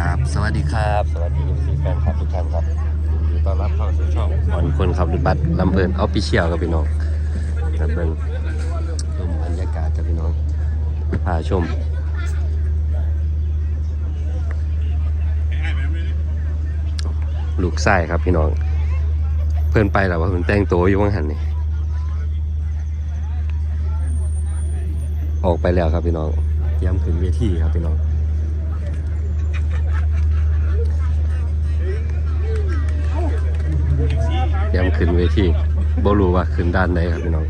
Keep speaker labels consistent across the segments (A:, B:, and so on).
A: ครับ สวัสดีครับ สวัสดีซีแฟนคลับทุกท่านครับยินดีต้อนรับเข้าสู่ช่องบอลคนขับรถบัสลำเพลินออฟฟิเชียลครับพี่น้องลำเพลินชมบรรยากาศครับพี่น้องพาชมลูกไส้ครับพี่น้อง เพื่อนไปแล้วว่าเพิ่นแต่งตัวอยู่ว่างหันนี่ออกไปแล้วครับพี่น้องเตรียมขึ้นเวทีครับพี่น้อง เตรียม ขึ้นเวทีบ่รู้ว่าขึ้นด้านไหนครับพี่น้อง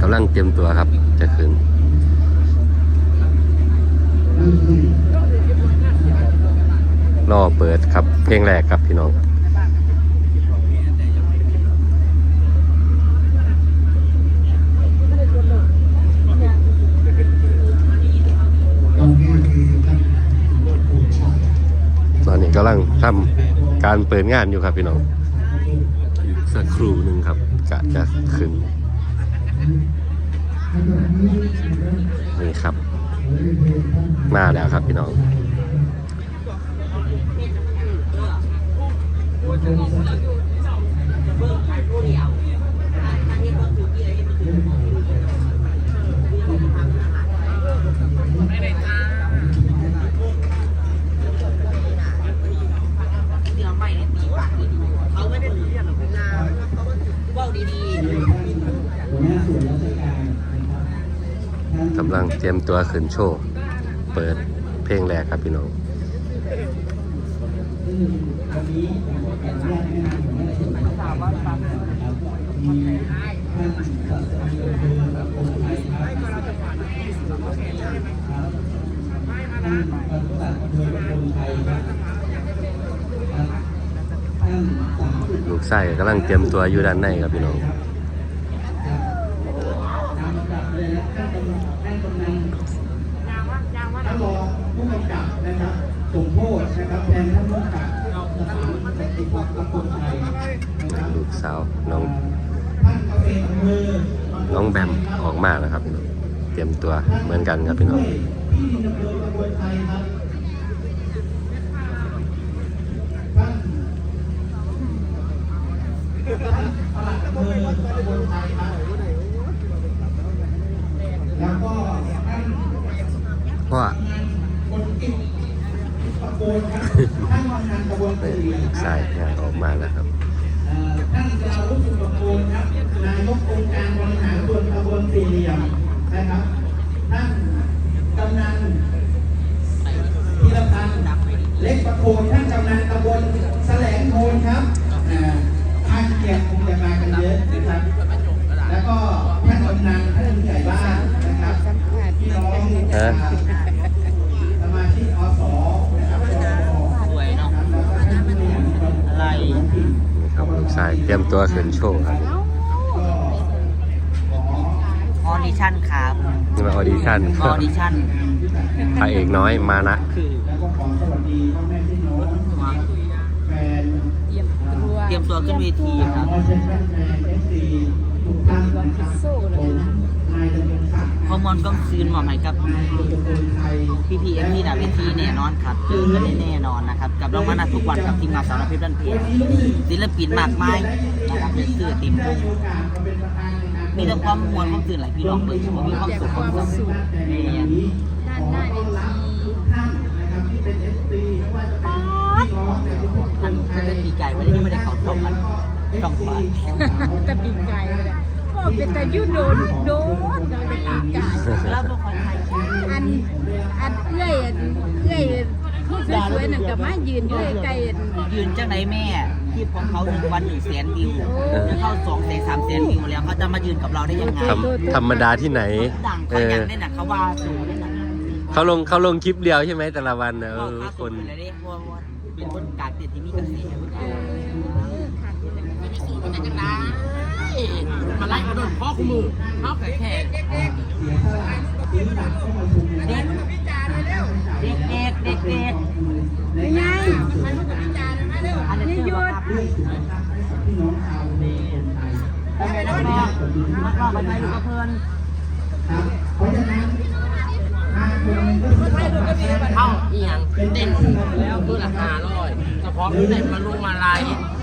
A: กำลังเตรียมตัวครับ จะขึ้นรอเปิดครับเพลงแรกครับพี่น้อง ตอนนี้ กำลังทำการเปิดงานอยู่ครับพี่น้องอีกสักครู่หนึ่งครับกะจะขึ้นนี่ครับ มาแล้วครับพี่น้อง
B: เดี๋ยวไม่ได้ตีปากดีๆเขาไม่ได้เรียนหรอกเวลาว่าดี
A: กำลังเตรียมตัวขึ้นโชว์ เปิดเพลงแรกครับพี่น้องลูกไส้กำลังเตรียมตัวอยู่ด้านในครับพี่น้อง
C: ท่านรองผู้กำกับนะครับสมโพ ธนะครับแทนท่านผู้กับสถานปฏิบัติกรมไทย
A: ลูกสาวน้อง
C: น้อ
A: งแบมออกมาแล้วครับพี่น้องเตรียมตัวเหมือนกันครับพี่น้อง
C: ที่ดินอำเภอตำบลไทยครับท่านท่านปลัดอำเภอตำบลไทยครับแล้วก็ท่าน
A: เพราะว่า
C: คนกิจตะโกนครับท่านวันนันตะบน
A: เปิ
C: สี่
A: ดลูกไส้งานออกมาแล้วครับ
C: เอ่อท่านจารุสุประโคนครับ นายกองค์การบริหารส่วนตำบลสี่เหลี่ยมนะครับ ท่านกำนันธีรพันธ์เล็กประโคนท่านกำนันตำบลแสลงโคนครับอ่าท่านเกียรติคงจะมากันเยอะนะครับ แล้วก็ท่านกำนันท่านผู้ใหญ่บ้านนะครับพี่น้อง
A: ฮะ
C: สมาชิกอสนะครับ
B: ๆสวยเนาะอะไร
A: นี่ครับลูกไส้เตัวขึ้นโชว์ครับ
B: ออดิชั่นครับ
A: นี่มาออดิชั่น
B: ออดิชั่น
A: พระเอกน้อยมานะ
B: คือ
C: แล้วก็ขอสวัสดีพ่อแม่พี่น้องแฟน
B: เตรียมตัวขึ้นเวทีครับ
C: มอเชนแฟนแฟนเอฟซีทุกท่านนะครับผมนายดำรงศักดิ์
B: ฮอร์โมนกำซื้นหมอมให้กับ
C: นายตุลคนไทย
B: พี่พีเอ็มพีดาเวทีแน่นอนครับเจอกันได้แน่นอนนะครับกับน้องมานาทุกวันกับทีมงานสารพิษดันเพจศิลปินมากมายนะครับเป็นสื่อติมวงมีแต่ความมวลความตื่นไหลพี่น้องเบิร์ผมมีความสุขความสุขนี่
C: ด้านหน้าเวทีทุกท่านนะครับที่เป็นเอฟซีไม่ว่าจะเป็นพี่น้องในทุกคน
B: ท่านจะเป็นปีไก่วันนี้ยังไม่ได้เข้าชมกันช่องฟ้า
D: ตะปีกไก่เลย พ่อเป็นตะยุ่นโดนโดนโดนตะปีกไก่
B: แล้วเป็นคนไทย
D: อันอันเอื้อยอันเอื้อยผู้สวยๆนั่นก็มายืนอยู่ไกลๆอัน
B: ยืนจังไหนแม่คลิปของเขาหนึ่งวันหนึ่งแสนวิวจะเข้าสองแสนสามแสนวิวแล้วเขาจะมายืนกับเราได้ยังไง
A: ธรรมธรรมดาที่ไหน
B: ดัง
A: เอ
B: เขาอ
A: อ
B: ยากเล่นหนักเขาว่าสูงเล่นหนัก
A: เขาลงเขาลงคลิปเดียวใช่ไหมแต่ละวันนะเออคน
B: เลยเนี่ยเพราะว่าเป็นคนกากเด็ดที่มีกระแส เองมาไล่เอาโดนพ่อคุมือเท้าแข็งแข็ก
C: เด็กเด็กเด็กเด็กเด็กเป็นไงอั
B: นนี้หยุดไปไหนนักรองนักรองไปไหนลูกเพลิน
C: เพราะฉะนั้น
E: เข้าเอียงเต้นแล้วมือละห้าร้อย ฉพาะเต้นมาลงมาลาย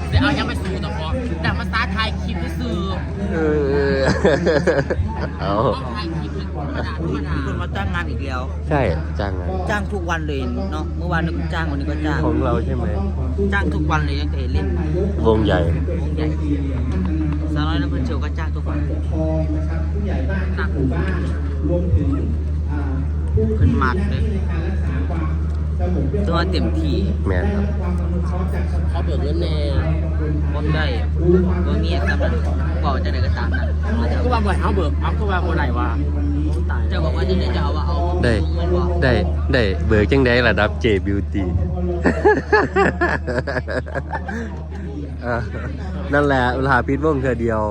E: เดี๋ยวเอายังไปสู่เฉพาะแต่มาสตาร์ทถ่ายคลิปซื้อ
A: เออเอา
E: ถ่ายคลิปธรรมดาธรรมดา
B: คุณมาจ้างงานอีกแล้ว
A: ใช่จ้างงาน
B: จ้างทุกวันเลยเนาะเมื่อวานนึกจ้างวันนี้ก็จ้าง
A: ของเราใช่ไหม
B: จ้างทุกวันเลยตั้งแต่เล่นมาว
A: งใหญ่
B: วงใหญ่สาวน้อยและเพื่อนเชียวก็จ้างทุกวัน
C: ปกครองนะครับผู้ใหญ่บ้านทุกหมู่บ้านรวมถึงอ่าผู้
B: ขึ้นมัดเลย ตัว
C: ร้อย
B: เต็มที่
A: แมนครับ
C: ความอนุเคราะห์จากสภา
E: เขาเบิกเงินแน่
B: บ่ได้บ่มีกำลังบอกจะได้ก็ตามนั้นเขาจะ
E: ก็ว่าบ่อยเขาเบิกเขาก็ว่าบ่ไหนว่าตาย
B: จะบอกว่าจะได้จะเอาว่าเอา
A: ได้
B: เงินบอก
A: ได้ได้เบิร์จังได้ระดับเจบิวตี้นั่นแหละเวลาพิดวงเธอเดียว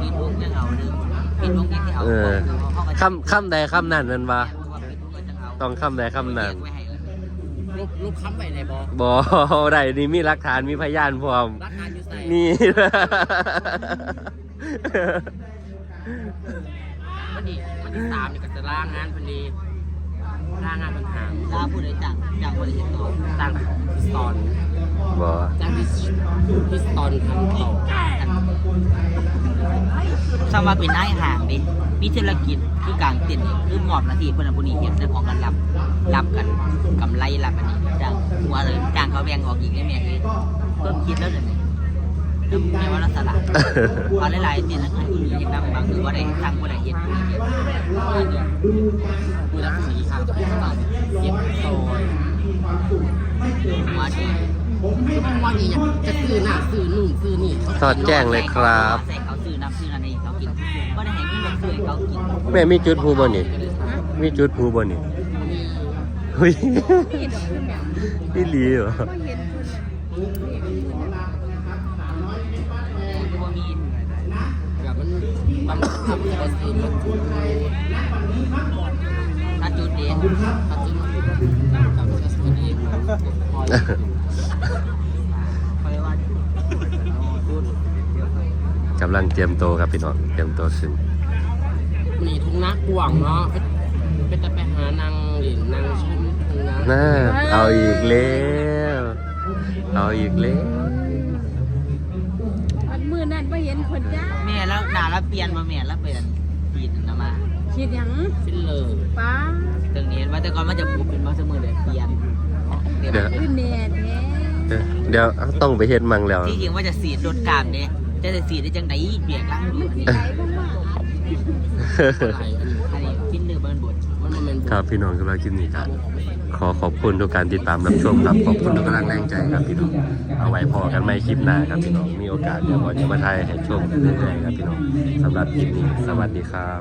B: ปิดวงยังเอาเด้อ ปิดวงยังที่เอา
A: เออ
B: เขาก็
A: คำคำใดคำนั้นแมันวะ
B: ว่าปิดวงก็จะเอา
A: ต้องคำใดคำนั้น
B: เรียกไว้ให้เลย
E: ลูกลูกค้ำไปในบอบ
A: อได้นี่มีหลักฐานมีพยานพร้อม
E: รักงานอยู่ใส่
A: นี่
E: มันดีมันดีสามนี่ก็จะล่างงานพอดี ล่างงานปัญหา
B: ลาผู้ใดจ้างจ้างบริษัทต่อ
E: ต่างพิสตอน
A: บอ
E: จ้างพิสพิสตอนทำต่อ
B: สมาเป็นนายห่างดิมีธุรกิจคือการเต้นนี่คือมอบหน้าที่เพื่อนผู้นี้เห็นในของกันรับรับกันกำไรรับอันนี้จ้างหัวเลยจ้างเขาแบ่งออกอีกได้ไหมเลยเพิ่มคิดแล้วเดี๋ย วนี้ไม่ว่าลักษณะเอาหลายๆเนี่ยนะครับอีกอย่างบางบางคือว่าได้ทางผู้ใดเห็นผู้นี้เห็น
E: ดูแลสีขาวเก็บโซน
B: หัวดี
E: มันว่าอย่างจะซื้อหน้าซื้อนู่นซื้อนี่
A: สอดแจ้งเลยครับ
B: ใส่เขาซื้อน้ำซื้ออะไรเขากินก็ได้ให้เงินลงซื้อให้เขากิน
A: แม่มีจุดภูบนี่มีจุดภูบนี่เฮ้ย
D: นี่ดอกขึ้นแบบ
A: นี่หลีเหรอ
D: ก็เห็นคน
B: ว่ามี
E: แบบมัน บางทำก็ซื้อมันถูก
B: ถ้าจุดเด่น
E: ถ้าซื้อมันกับจะซื้อดีพอ
B: คอยว่าจุด
A: กำลังเตรียมโตวครับพี่น้องเตรียมโตวขึ้น
E: มีทุ่งนักกว่างเนาะเป็นแต่ไปหานางหลินนางชมทุ่งนา
A: น่าเอาอีกแล้วเอาอีกแล้ว
D: วันมือนั้นไม่เห็นคนจ้า
B: แม่แล้วนาแล้ว เปลี่ยนมาแม่แล้วเปลี่ยนปีนนะมา
D: คิดหยัง
E: ฟิลเลอร์
D: ป้า
B: ตรงนี้ว่าแต่ก่อนมันจะปูเป็นมาเสมอเลยเปลี่ยนเดี๋ยว
A: เดี๋ยว
D: ขึ้นแน่แท้
A: เดี๋ยวเดี๋ยวต้องไปเฮ็ดมังแล้ว
B: ที่จริงว่าจะสีดรถกามเนี่ยจะจะสีดได้จังไดเบียกหลังอยู่
D: สีไหนบ้างว่า
E: อะไรอันนี้
B: อันนี้ฟินเนอร์เบิร์นบด
E: มันมันเป็น
A: ครับพี่น้องสำหรับคลิปนี้ครับข อขอบคุณทุกการติดตามรับชมครับ ขอบคุณทุกกำลังแรงใจครับพี่น้อง เอาไว้พอกันไม่คลิปหน้าครับพี่น้อง มีโอกาสเดี๋ยวผมจะมาไทยให้ชมเรื่อยๆครับพี่น้องสำหรับคลิปนี้ สวัสดีครับ